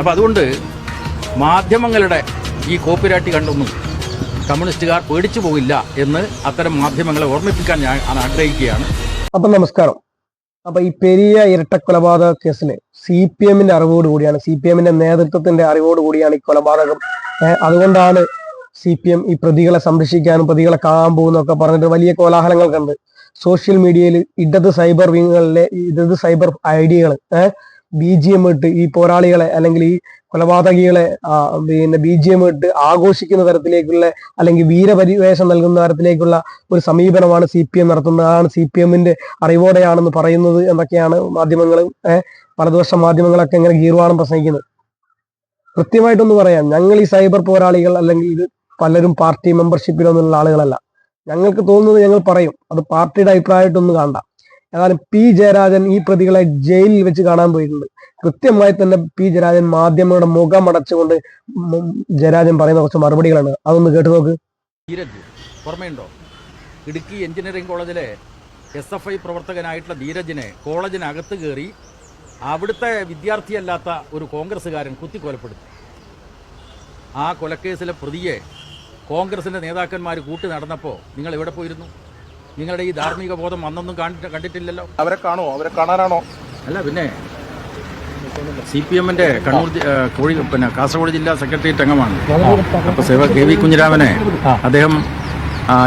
അപ്പം അതുകൊണ്ട് മാധ്യമങ്ങളുടെ ഈ കോപ്പിരാട്ടി കണ്ടൊന്നും കമ്മ്യൂണിസ്റ്റുകാർ പേടിച്ചു പോകില്ല എന്ന് അത്തരം മാധ്യമങ്ങളെ ഓർമ്മിപ്പിക്കാൻ ഞാൻ ആഗ്രഹിക്കുകയാണ്. അപ്പൊ നമസ്കാരം. അപ്പൊ ഈ പെരിയ ഇരട്ട കൊലപാതക കേസിൽ സി പി എമ്മിന്റെ അറിവോട് കൂടിയാണ് സി പി എമ്മിന്റെ നേതൃത്വത്തിന്റെ അറിവോടുകൂടിയാണ് ഈ കൊലപാതകം. അതുകൊണ്ടാണ് സി പി എം ഈ പ്രതികളെ സംരക്ഷിക്കാനും പ്രതികളെ കാണാൻ പോകുന്നൊക്കെ പറഞ്ഞിട്ട് വലിയ കോലാഹലങ്ങൾ കണ്ട് സോഷ്യൽ മീഡിയയിൽ ഇടത് സൈബർ വിങ്ങുകളിലെ ഇടത് സൈബർ ഐഡിയകൾ ഏഹ് ബി ജി എം ഇട്ട് ഈ പോരാളികളെ അല്ലെങ്കിൽ ഈ കൊലപാതകികളെ പിന്നെ ബി ജി എം ഇട്ട് ആഘോഷിക്കുന്ന തരത്തിലേക്കുള്ള അല്ലെങ്കിൽ വീരപരിവേഷം നൽകുന്ന തരത്തിലേക്കുള്ള ഒരു സമീപനമാണ് സി പി എം നടത്തുന്നത്. അതാണ് സി പി എമ്മിന്റെ അറിവോടെയാണെന്ന് പറയുന്നത് എന്നൊക്കെയാണ് മാധ്യമങ്ങൾ വലതുപക്ഷ മാധ്യമങ്ങളൊക്കെ ഇങ്ങനെ ഗീർവാണം പ്രസംഗിക്കുന്നത്. കൃത്യമായിട്ടൊന്ന് പറയാം ഞങ്ങൾ ഈ സൈബർ പോരാളികൾ അല്ലെങ്കിൽ ഇത് പലരും പാർട്ടി മെമ്പർഷിപ്പിലൊന്നുള്ള ആളുകളല്ല. ഞങ്ങൾക്ക് തോന്നുന്നത് ഞങ്ങൾ പറയും അത് പാർട്ടിയുടെ അഭിപ്രായമായിട്ടൊന്നും കാണണ്ട. ഏതായാലും പി. ജയരാജൻ ഈ പ്രതികളെ ജയിലിൽ വെച്ച് കാണാൻ പോയിട്ടുണ്ട്. കൃത്യമായി തന്നെ പി. ജയരാജൻ മാധ്യമങ്ങളുടെ മുഖം അടച്ചുകൊണ്ട് ജയരാജൻ പറയുന്ന കുറച്ച് മറുപടികളാണ്. അതൊന്ന് കേട്ടു നോക്ക്. ഓർമ്മയുണ്ടോ? ഇടുക്കി എഞ്ചിനീയറിംഗ് കോളേജിലെ എസ് എഫ് ഐ പ്രവർത്തകനായിട്ടുള്ള ധീരജിനെ കോളേജിനകത്ത് കയറി അവിടുത്തെ വിദ്യാർത്ഥിയല്ലാത്ത ഒരു കോൺഗ്രസ്സുകാരൻ കുത്തിക്കൊലപ്പെടുത്തി. ആ കൊലക്കേസിലെ പ്രതിയെ കോൺഗ്രസിന്റെ നേതാക്കന്മാർ കൂട്ടി നടന്നപ്പോൾ നിങ്ങൾ എവിടെ പോയിരുന്നു? നിങ്ങളുടെ ഈ ധാർമ്മിക ബോധം അന്നൊന്നും കണ്ടിട്ട് കണ്ടിട്ടില്ലല്ലോ? അവരെ കാണുമോ അവരെ കാണാനാണോ? അല്ല പിന്നെ സി പി എമ്മിന്റെ കണ്ണൂർ കോഴി പിന്നെ കാസർഗോഡ് ജില്ലാ സെക്രട്ടേറിയറ്റ് അംഗമാണ് അപ്പൊ സേവ കെ വി കുഞ്ഞിരാമനെ അദ്ദേഹം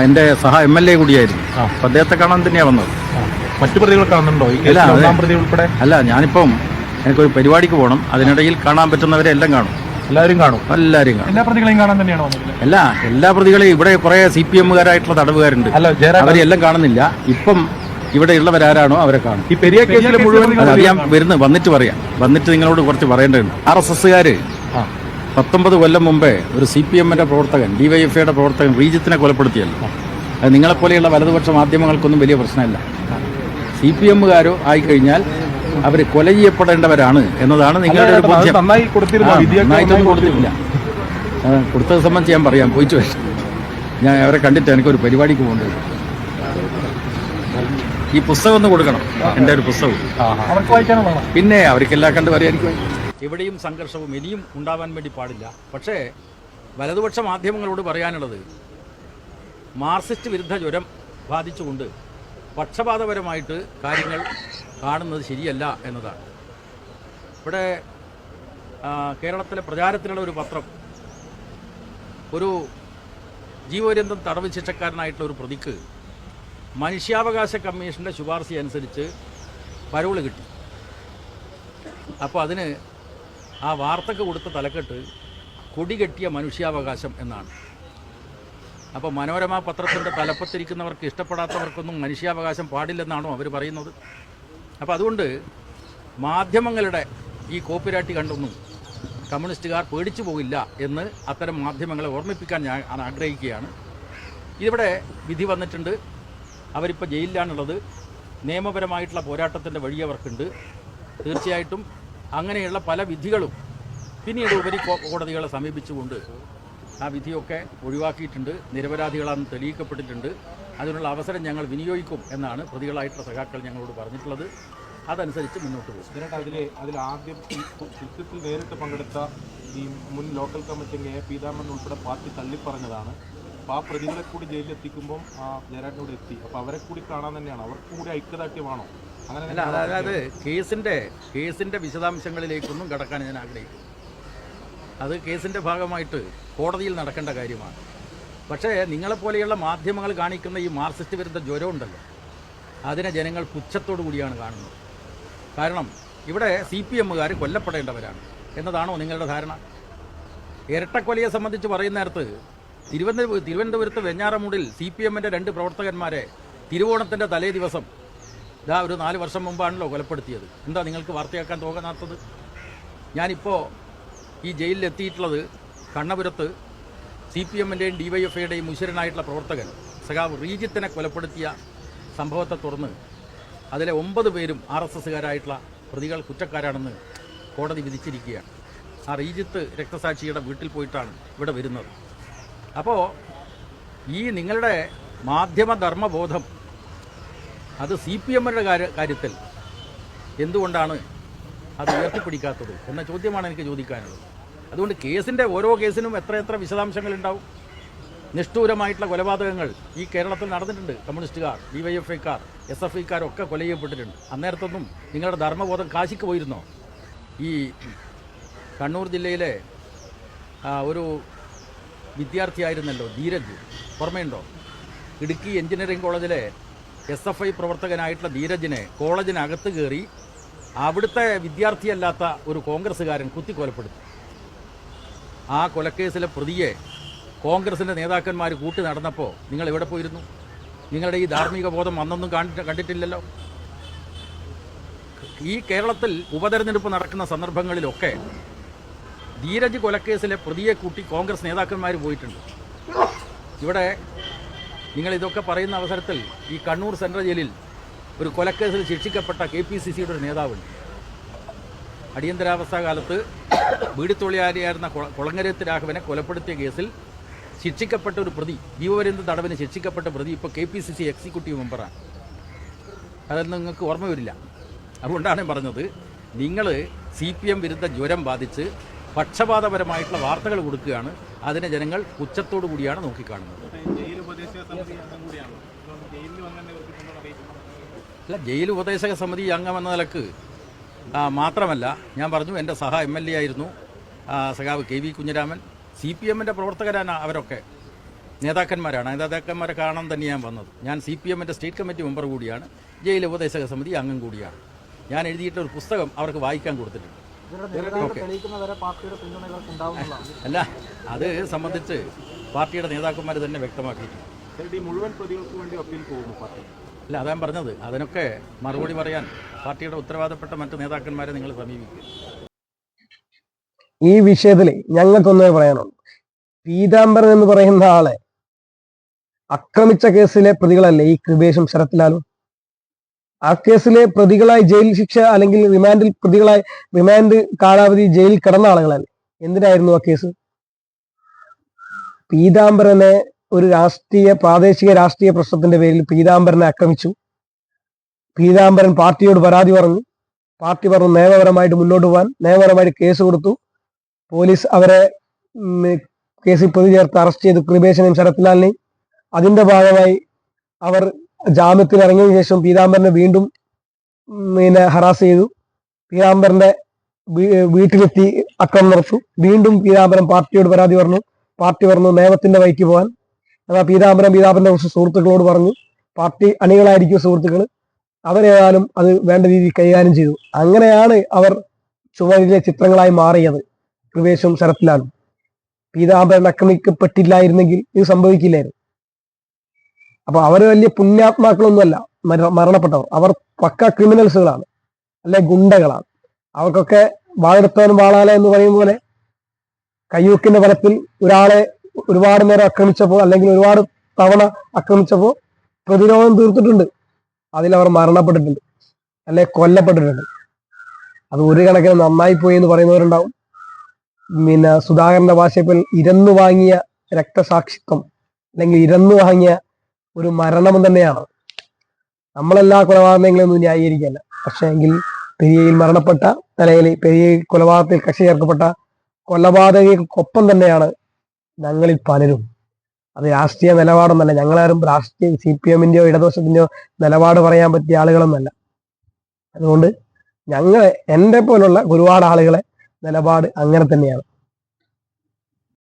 എന്റെ സഹ എം എൽ എ കൂടിയായിരുന്നു. അപ്പൊ അദ്ദേഹത്തെ കാണാൻ തന്നെയാണ് വന്നത്. മറ്റു പ്രതികൾ കാണുന്നുണ്ടോ? അല്ല ഞാനിപ്പം എനിക്കൊരു പരിപാടിക്ക് പോകണം. അതിനിടയിൽ കാണാൻ പറ്റുന്നവരെ എല്ലാം കാണും. എല്ലാവരും കാണും. എല്ലാവരും കാണും. എല്ലാ പ്രതികളെയും കാണാൻ തന്നെയാണ് വന്നിട്ടുള്ളത് അല്ല എല്ലാ പ്രതികളെയും ഇവിടെ കുറെ സി പി എമ്മുകാരായിട്ടുള്ള തടവുകാരുണ്ട്. അല്ല ജയരാജ് അവരെല്ലാം കാണുന്നില്ല. ഇപ്പം ഇവിടെ ഉള്ളവരാരാണോ അവരെ കാണും. ഈ പെരിയ കേസിൽ മുഴുവൻ അറിയാം വരുന്നു വരുന്നത് വന്നിട്ട് പറയാം. വന്നിട്ട് നിങ്ങളോട് കുറച്ച് പറയേണ്ടതുണ്ട്. ആർ എസ് എസ്സുകാര് പത്തൊമ്പത് കൊല്ലം മുമ്പേ ഒരു സി പി എമ്മിന്റെ പ്രവർത്തകൻ ഡിവൈഎഫ്ഐയുടെ പ്രവർത്തകൻ റീജിത്തിനെ കൊലപ്പെടുത്തിയല്ലോ. അത് നിങ്ങളെപ്പോലെയുള്ള വലതുപക്ഷ മാധ്യമങ്ങൾക്കൊന്നും വലിയ പ്രശ്നമല്ല. സി പി എമ്മുകാരോ ആയിക്കഴിഞ്ഞാൽ അവർ കൊല ചെയ്യപ്പെടേണ്ടവരാണ് എന്നതാണ് നിങ്ങളുടെ ഒരു ബോധ്യം. നന്നായി കൊടുത്തത് സംബന്ധിച്ച് ഞാൻ പറയാം. പോയിച്ചു ഞാൻ അവരെ കണ്ടിട്ട് എനിക്കൊരു പരിപാടിക്ക് പോകേണ്ടത് ഈ പുസ്തകം ഒന്ന് കൊടുക്കണം. എന്റെ ഒരു പുസ്തകം. പിന്നെ അവർക്കെല്ലാം കണ്ട് പറയായിരിക്കും എവിടെയും സംഘർഷവും ഇനിയും ഉണ്ടാവാൻ വേണ്ടി പാടില്ല. പക്ഷേ വലതുപക്ഷ മാധ്യമങ്ങളോട് പറയാനുള്ളത് മാർസിസ്റ്റ് വിരുദ്ധ ജ്വരം ബാധിച്ചുകൊണ്ട് പക്ഷപാതപരമായിട്ട് കാര്യങ്ങൾ കാണുന്നത് ശരിയല്ല എന്നതാണ്. ഇവിടെ കേരളത്തിലെ പ്രചാരത്തിലുള്ള ഒരു പത്രം ഒരു ജീവപര്യന്തം തടവ് ശിക്ഷക്കാരനായിട്ടുള്ള ഒരു പ്രതിക്ക് മനുഷ്യാവകാശ കമ്മീഷന്റെ ശുപാർശ അനുസരിച്ച് പരോൾ കിട്ടി. അപ്പോൾ അതിന് ആ വാർത്തക്ക് കൊടുത്ത തലക്കെട്ട് കൊടികെട്ടിയ മനുഷ്യാവകാശം എന്നാണ്. അപ്പോൾ മനോരമ പത്രത്തിന്റെ തലപ്പത്തിരിക്കുന്നവർക്ക് ഇഷ്ടപ്പെടാത്തവർക്കൊന്നും മനുഷ്യാവകാശം പാടില്ലെന്നാണോ അവർ പറയുന്നത്? അപ്പോൾ അതുകൊണ്ട് മാധ്യമങ്ങളുടെ ഈ കോപ്പിരാട്ടി കണ്ടൊന്നും കമ്മ്യൂണിസ്റ്റുകാർ പേടിച്ചു പോകില്ല എന്ന് അത്തരം മാധ്യമങ്ങളെ ഓർമ്മിപ്പിക്കാൻ ഞാൻ ആഗ്രഹിക്കുകയാണ്. ഇതിവിടെ വിധി വന്നിട്ടുണ്ട്. അവരിപ്പോൾ ജയിലിലാണുള്ളത്. നിയമപരമായിട്ടുള്ള പോരാട്ടത്തിന്റെ വഴി അവർക്കുണ്ട്. തീർച്ചയായിട്ടും അങ്ങനെയുള്ള പല വിധികളും പിന്നീട് ഉപരി കോടതികളെ സമീപിച്ചുകൊണ്ട് ആ വിധിയൊക്കെ ഒഴിവാക്കിയിട്ടുണ്ട്. നിരപരാധികളാണെന്ന് തെളിയിക്കപ്പെട്ടിട്ടുണ്ട്. അതിനുള്ള അവസരം ഞങ്ങൾ വിനിയോഗിക്കും എന്നാണ് പ്രതികളായിട്ടുള്ള സഖാക്കൾ ഞങ്ങളോട് പറഞ്ഞിട്ടുള്ളത്. അതനുസരിച്ച് മുന്നോട്ട് പോകും. അതിൽ അതിലെ അതിൽ ആദ്യം കൃത്യത്തിൽ നേരിട്ട് പങ്കെടുത്ത ഈ മുൻ ലോക്കൽ കമ്മിറ്റി എ. പീതാമൻ ഉൾപ്പെടെ പാർട്ടി തള്ളിപ്പറഞ്ഞതാണ്. അപ്പോൾ ആ പ്രതികളെ കൂടി ജയിലിലെത്തിക്കുമ്പോൾ ആ ജയരാജനോട് എത്തി. അപ്പോൾ അവരെ കൂടി കാണാൻ തന്നെയാണ്. അവർക്കും കൂടി ഐക്യദാർഢ്യമാണോ? അങ്ങനെ അല്ല അതായത് കേസിന്റെ കേസിന്റെ വിശദാംശങ്ങളിലേക്കൊന്നും കടക്കാൻ ഞാൻ ആഗ്രഹിക്കുന്നു. അത് കേസിന്റെ ഭാഗമായിട്ട് കോടതിയിൽ നടക്കേണ്ട കാര്യമാണ്. പക്ഷേ നിങ്ങളെപ്പോലെയുള്ള മാധ്യമങ്ങൾ കാണിക്കുന്ന ഈ മാർക്സിസ്റ്റ് വിരുദ്ധ ജ്വരം ഉണ്ടല്ലോ അതിനെ ജനങ്ങൾ പുച്ഛത്തോടു കൂടിയാണ് കാണുന്നത്. കാരണം ഇവിടെ സി പി എമ്മുകാർ കൊല്ലപ്പെടേണ്ടവരാണ്. എന്നതാണോ നിങ്ങളുടെ ധാരണ? ഇരട്ടക്കൊലയെ സംബന്ധിച്ച് പറയുന്ന നേരത്ത് തിരുവനന്തപുരം തിരുവനന്തപുരത്ത് വെഞ്ഞാറമൂടിൽ സി പി എമ്മിന്റെ രണ്ട് പ്രവർത്തകന്മാരെ തിരുവോണത്തിന്റെ തലേ ദിവസം ഇതാ ഒരു നാല് വർഷം മുമ്പാണല്ലോ കൊലപ്പെടുത്തിയത്. എന്താ നിങ്ങൾക്ക് വാർത്തയാക്കാൻ തോന്നാത്തത്? ഞാനിപ്പോൾ ഈ ജയിലിലെത്തിയിട്ടുള്ളത് കണ്ണപുരത്ത് സി പി എമ്മിന്റെയും ഡി വൈ എഫ് ഐയുടെയും മുശിരനായിട്ടുള്ള പ്രവർത്തകൻ സഖാവ് റീജിത്തിനെ കൊലപ്പെടുത്തിയ സംഭവത്തെ തുടർന്ന് അതിലെ ഒമ്പത് പേരും ആർ എസ് എസ്സുകാരായിട്ടുള്ള പ്രതികൾ കുറ്റക്കാരാണെന്ന് കോടതി വിധിച്ചിരിക്കുകയാണ്. ആ റീജിത്ത് രക്തസാക്ഷിയുടെ വീട്ടിൽ പോയിട്ടാണ് ഇവിടെ വരുന്നത്. അപ്പോൾ ഈ നിങ്ങളുടെ മാധ്യമധർമ്മബോധം അത് സി പി എമ്മിന്റെ കാര്യത്തിൽ എന്തുകൊണ്ടാണ് അത് ഉയർത്തിപ്പിടിക്കാത്തത്? എന്ന ചോദ്യമാണ് എനിക്ക് ചോദിക്കാനുള്ളത്. അതുകൊണ്ട് കേസിന്റെ ഓരോ കേസിനും എത്ര എത്ര വിശദാംശങ്ങൾ ഉണ്ടാവും നിഷ്ഠൂരമായിട്ടുള്ള കൊലപാതകങ്ങൾ ഈ കേരളത്തിൽ നടന്നിട്ടുണ്ട്. കമ്മ്യൂണിസ്റ്റുകാർ ഡി വൈ എഫ് ഐക്കാർ എസ് എഫ് ഐക്കാരൊക്കെ കൊല ചെയ്യപ്പെട്ടിട്ടുണ്ട്. അന്നേരത്തൊന്നും നിങ്ങളുടെ ധർമ്മബോധം കാശിക്ക് പോയിരുന്നോ? ഈ കണ്ണൂർ ജില്ലയിലെ ഒരു വിദ്യാർത്ഥിയായിരുന്നല്ലോ ധീരജ്. ഓർമ്മയുണ്ടോ? ഇടുക്കി എഞ്ചിനീയറിംഗ് കോളേജിലെ എസ് എഫ് ഐ പ്രവർത്തകനായിട്ടുള്ള ധീരജിനെ കോളേജിനകത്ത് കയറി അവിടുത്തെ വിദ്യാർത്ഥിയല്ലാത്ത ഒരു കോൺഗ്രസ്സുകാരൻ കുത്തിക്കൊലപ്പെടുത്തി. ആ കൊലക്കേസിലെ പ്രതിയെ കോൺഗ്രസിന്റെ നേതാക്കന്മാർ കൂട്ടി നടന്നപ്പോൾ നിങ്ങൾ എവിടെ പോയിരുന്നു? നിങ്ങളുടെ ഈ ധാർമ്മിക ബോധം അന്നൊന്നും കണ്ടിട്ട് കണ്ടിട്ടില്ലല്ലോ. ഈ കേരളത്തിൽ ഉപതെരഞ്ഞെടുപ്പ് നടക്കുന്ന സന്ദർഭങ്ങളിലൊക്കെ ധീരജ് കൊലക്കേസിലെ പ്രതിയെ കൂട്ടി കോൺഗ്രസ് നേതാക്കന്മാർ പോയിട്ടുണ്ട്. ഇവിടെ നിങ്ങൾ ഇതൊക്കെ പറയുന്ന അവസരത്തിൽ ഈ കണ്ണൂർ സെൻട്രൽ ജയിലിൽ ഒരു കൊലക്കേസിൽ ശിക്ഷിക്കപ്പെട്ട കെ പി സി സിയുടെ ഒരു നേതാവുണ്ട്. അടിയന്തരാവസ്ഥ കാലത്ത് വീടിത്തൊഴിലാളിയായിരുന്ന തൊഴിലാളിയായിരുന്ന കുളങ്ങരത്ത് രാഘവനെ കൊലപ്പെടുത്തിയ കേസിൽ ശിക്ഷിക്കപ്പെട്ട ഒരു പ്രതി ജീവപര്യന്ത തടവിന് ശിക്ഷിക്കപ്പെട്ട പ്രതി ഇപ്പോൾ K P C C executive മെമ്പറാണ് അതൊന്നും നിങ്ങൾക്ക് ഓർമ്മ വരില്ല. അതുകൊണ്ടാണ് പറഞ്ഞത് നിങ്ങൾ സി പി എം വിരുദ്ധ ജ്വരം ബാധിച്ച് പക്ഷപാതപരമായിട്ടുള്ള വാർത്തകൾ കൊടുക്കുകയാണ്. അതിനെ ജനങ്ങൾ ഉച്ചത്തോടു കൂടിയാണ് നോക്കിക്കാണുന്നത്. അല്ല ജയിൽ ഉപദേശക സമിതി അംഗമെന്ന നിലയ്ക്ക് മാത്രമല്ല ഞാൻ പറഞ്ഞു എന്റെ സഹ എം എൽ എ ആയിരുന്നു സഖാവ് K V Kunhiraman. C P എമ്മിന്റെ പ്രവർത്തകരാണ് അവരൊക്കെ. നേതാക്കന്മാരാണ്. നേതാക്കന്മാരെ കാണാൻ തന്നെ ഞാൻ വന്നത്. ഞാൻ സി പി എമ്മിന്റെ സ്റ്റേറ്റ് കമ്മിറ്റി മെമ്പർ കൂടിയാണ്. ജയിൽ ഉപദേശക സമിതി അംഗം കൂടിയാണ്. ഞാൻ എഴുതിയിട്ടൊരു പുസ്തകം അവർക്ക് വായിക്കാൻ കൊടുത്തിട്ടുണ്ട്. ഓക്കെ. അല്ല അത് സംബന്ധിച്ച് പാർട്ടിയുടെ നേതാക്കന്മാർ തന്നെ വ്യക്തമാക്കിയിട്ടുണ്ട്. മുഴുവൻ പ്രതികൾക്ക് വേണ്ടി അപ്പീൽ പോകുന്നു പാർട്ടി. അല്ല അതാൻ പറഞ്ഞത്. അതിനൊക്കെ മറുപടി പറയാൻ പാർട്ടിയുടെ ഉത്തരവാദപ്പെട്ട മറ്റു നേതാക്കന്മാരെ നിങ്ങൾ സമീപിക്കും ഈ വിഷയത്തിൽ ഞങ്ങൾക്കൊന്നേ പറയാനുള്ളൂ. പീതാംബരൻ എന്ന് പറയുന്ന ആളെ അക്രമിച്ച കേസിലെ പ്രതികളല്ലേ ഈ കൃപേഷും ശരത്ലാലും? ആ കേസിലെ പ്രതികളായി ജയിൽ ശിക്ഷ അല്ലെങ്കിൽ റിമാൻഡിൽ പ്രതികളായി റിമാൻഡ് കാലാവധി ജയിലിൽ കിടന്ന ആളുകളല്ലേ? എന്തിനായിരുന്നു ആ കേസ്? പീതാംബരനെ ഒരു രാഷ്ട്രീയ പ്രാദേശിക രാഷ്ട്രീയ പ്രശ്നത്തിന്റെ പേരിൽ പീതാംബരനെ ആക്രമിച്ചു. പീതാംബരൻ പാർട്ടിയോട് പരാതി പറഞ്ഞു. പാർട്ടി പറഞ്ഞു നിയമപരമായിട്ട് മുന്നോട്ട് പോകാൻ നിയമപരമായിട്ട് കേസ് കൊടുത്തു. പോലീസ് അവരെ കേസിൽ പ്രതി ചേർത്ത് അറസ്റ്റ് ചെയ്തു കൃപേശനെയും ശരത്ലാലിനെയും. അതിന്റെ ഭാഗമായി അവർ ജാമ്യത്തിൽ ഇറങ്ങിയതിനു ശേഷം പീതാംബരനെ വീണ്ടും പിന്നെ ഹറാസ് ചെയ്തു. പീതാംബരന്റെ വീട്ടിലെത്തി അക്രമം നടത്തു. വീണ്ടും പീതാംബരൻ പാർട്ടിയോട് പരാതി പറഞ്ഞു. പാർട്ടി പറഞ്ഞു നിയമത്തിന്റെ വഴിക്ക് പോകാൻ എന്നാൽ പീതാംബരം പീതാംബരന്റെ കുറച്ച് സുഹൃത്തുക്കളോട് പറഞ്ഞു പാർട്ടി അണികളായിരിക്കും സുഹൃത്തുക്കൾ അവരേതായാലും അത് വേണ്ട രീതിയിൽ കൈകാര്യം ചെയ്തു. അങ്ങനെയാണ് അവർ ചുവരിലെ ചിത്രങ്ങളായി മാറിയത് കൃപേശും ശരത്ലാലും. പീതാംബരൻ ആക്രമിക്കപ്പെട്ടില്ലായിരുന്നെങ്കിൽ ഇത് സംഭവിക്കില്ലായിരുന്നു. അപ്പൊ അവർ വലിയ പുണ്യാത്മാക്കളൊന്നുമല്ല മര- മരണപ്പെട്ടവർ. അവർ പക്ക ക്രിമിനൽസുകളാണ് അല്ലെ ഗുണ്ടകളാണ്. അവർക്കൊക്കെ വാഴെടുത്തവൻ വാളാല എന്ന് പറയും പോലെ കയ്യൂക്കിന്റെ ഫലത്തിൽ ഒരാളെ ഒരുപാട് നേരം ആക്രമിച്ചപ്പോൾ അല്ലെങ്കിൽ ഒരുപാട് തവണ ആക്രമിച്ചപ്പോൾ പ്രതിരോധം തീർത്തിട്ടുണ്ട്. അവർ മരണപ്പെട്ടിട്ടുണ്ട്. അല്ലെ കൊല്ലപ്പെട്ടിട്ടുണ്ട്. അത് ഒരു കണക്കിന് നന്നായി പോയി എന്ന് പറയുന്നവരുണ്ടാവും. പിന്നെ സുധാകരന്റെ ഭാഷയിൽ ഇരന്നു വാങ്ങിയ രക്തസാക്ഷിത്വം അല്ലെങ്കിൽ ഇരന്നു വാങ്ങിയ ഒരു മരണം തന്നെയാണ്. നമ്മളെല്ലാ കൊലപാതകങ്ങളെയൊന്നും ന്യായീകരിക്കല്ല പക്ഷേ എങ്കിൽ പെരിയയിൽ മരണപ്പെട്ട നിലയിൽ പെരിയ കൊലപാതകത്തിൽ കക്ഷി ചേർക്കപ്പെട്ട കൊലപാതകക്കൊപ്പം തന്നെയാണ് ഞങ്ങളിൽ പലരും. അത് രാഷ്ട്രീയ നിലപാടൊന്നല്ല. ഞങ്ങളാരും രാഷ്ട്രീയ സി പി എമ്മിന്റെയോ ഇടതുപക്ഷത്തിന്റെയോ നിലപാട് പറയാൻ പറ്റിയ ആളുകളൊന്നല്ല. അതുകൊണ്ട് ഞങ്ങളെ എന്റെ പോലുള്ള ഒരുപാട് ആളുകളെ നിലപാട് അങ്ങനെ തന്നെയാണ്.